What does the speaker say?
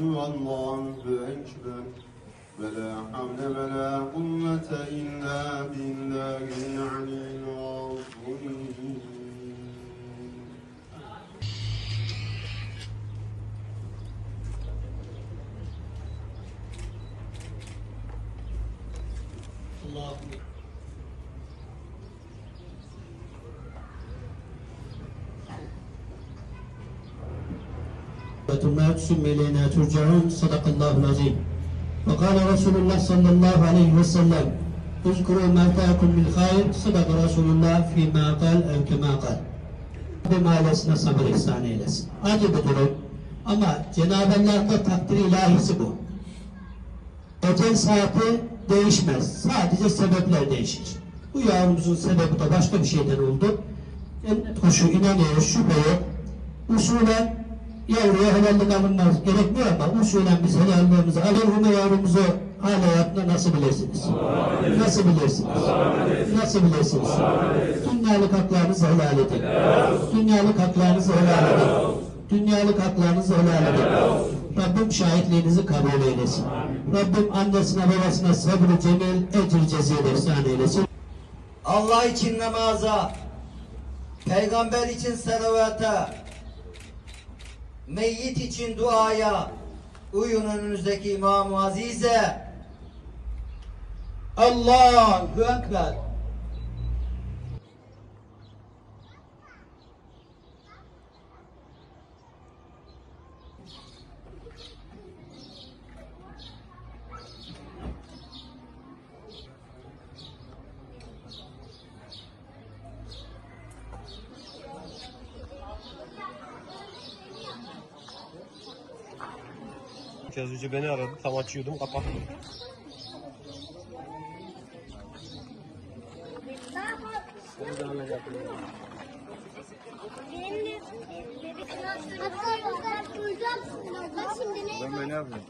Allahu Ekber ve la havle ve la kuvvete illa billahil. Allah'ım ثم إلينا ترجعون صدق الله العظيم وقال رسول الله صلى الله عليه وسلم اذكروا ما فاكم من خير صدق رسول الله فيما قال أو كما قال Rabbim ailesine sabır ihsan eylesin. Acı bir durum. Ama Cenab-ı Allah'ta takdir ilahisi bu. Ecel saati değişmez. Sadece sebepler değişir. Bu yavrumuzun sebebi de başka bir şeyden oldu. Cennet kuşu inanıyor, şüphe yok. Usulen yavruya helallik alınmaz gerekmiyor ama usulen biz helallığımızı alırhuma yavrumuzu hala hayatına nasıl bilirsiniz? Nasıl bilirsiniz? Nasıl bilirsiniz? Dünyalık haklarınızı helal edin. Dünyalık haklarınızı helal edin. Dünyalık haklarınızı helal edin. Rabbim şahitliğinizi kabul eylesin. Rabbim annesine babasına sabrı cemil ecir cezil ihsan eylesin. Allah için namaza, peygamber için salavata, meyyit için duaya, uyun önünüzdeki İmam-ı Azize. Allahu Ekber. Az önce beni aradı. Tam açıyordum kapattım. Ben? Ben ne yapayım?